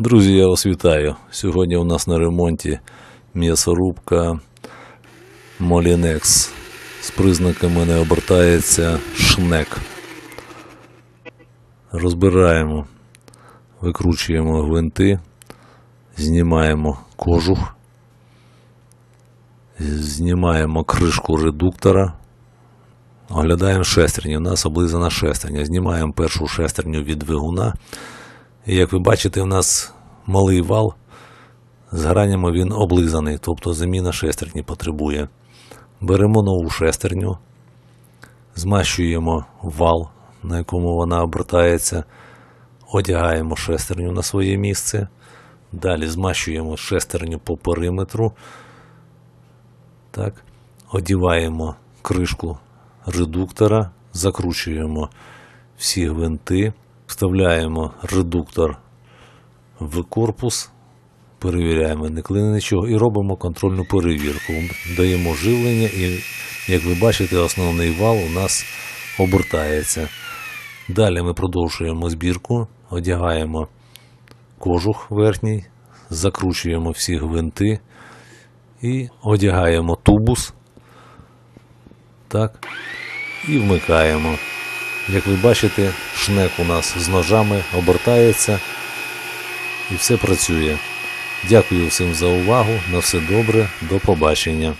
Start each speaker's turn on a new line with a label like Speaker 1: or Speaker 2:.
Speaker 1: Друзі, я вас вітаю. Сьогодні у нас на ремонті м'ясорубка Molinex. З признаками не обертається шнек. Розбираємо, викручуємо гвинти, знімаємо кожух, знімаємо кришку редуктора. Оглядаємо шестерні. У нас облизана шестерня. Знімаємо першу шестерню від двигуна. Як ви бачите, у нас малий вал. З гранями він облизаний, тобто заміна шестерні потребує. Беремо нову шестерню, змащуємо вал, на якому вона обертається, одягаємо шестерню на своє місце. Далі змащуємо шестерню по периметру. Так. Одіваємо кришку редуктора, закручуємо всі гвинти, вставляємо редуктор в корпус, перевіряємо, не клине нічого, і робимо контрольну перевірку. Даємо живлення, і, як ви бачите, основний вал у нас обертається. Далі ми продовжуємо збірку, одягаємо кожух верхній, закручуємо всі гвинти і одягаємо тубус. Так. І вмикаємо. Як ви бачите, шнек у нас з ножами обертається і все працює. Дякую всім за увагу. На все добре, до побачення.